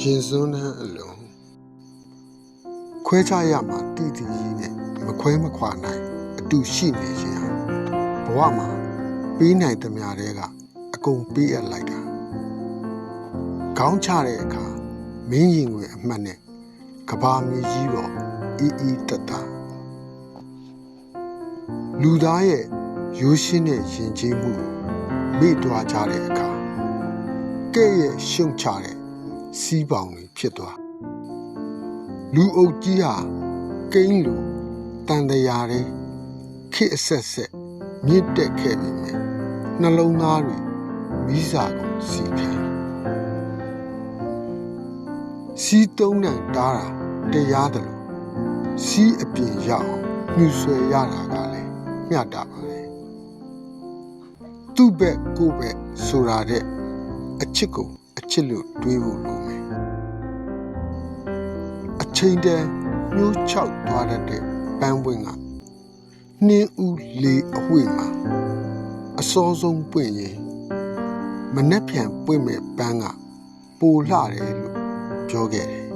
ရင်စွန်းနှန်းအလုံးခွဲခြားရမှာတိတိကြီးနဲ့မခွဲမခွာနိုင်အတူရှိနေခြင်းဟာဘဝမှာပေးနိုင်သမျှတွေကအကုန်ပေးအပ်လိုက်တာခေါင်းချတဲ့အခါမင်းရင်ဝင်အမှတ်နဲ့ကဘာမြေကြီးပေါ်အီအီတက်တာလူသားရဲ့ရိုးရှင်းတဲ့ယဉ်ကျေးမှုကိုမေ့တွားကြတဲ့အခါကဲ့ရဲ့ရှုံချတဲ့ စီးပေါင်တွေဖြစ်သွားလူအုပ်ကြီးဟာကိန်းလိုတန်တရာတဲ့ခေတ်အဆက်ဆက်မြင့်တက်ခဲ့ပြီမယ်နှလုံးသားတွေမိစာကိုစီခံစီးတုံးနဲ့တားတာတရားတယ်လို့စီးအပြင်ရောက်အောင်ညှူဆွဲရတာကလည်းမျှတာပါလေသူ့ဘက်ကိုယ့်ဘက်ဆိုတာတဲ့အချစ်ကို အချစ်လို့တွေးဖို့လိုမယ်အချိန်တည်းညှိုးချောက်သွားတတ်တဲ့ပန်းပွင့်ကနှင်းဦးလေအဝိမှာအစောဆုံးပွင့်ရင်မနှက်ပြန်ပွင့်မဲ့ပန်းကပိုလှတယ်လို့ပြောခဲ့တယ်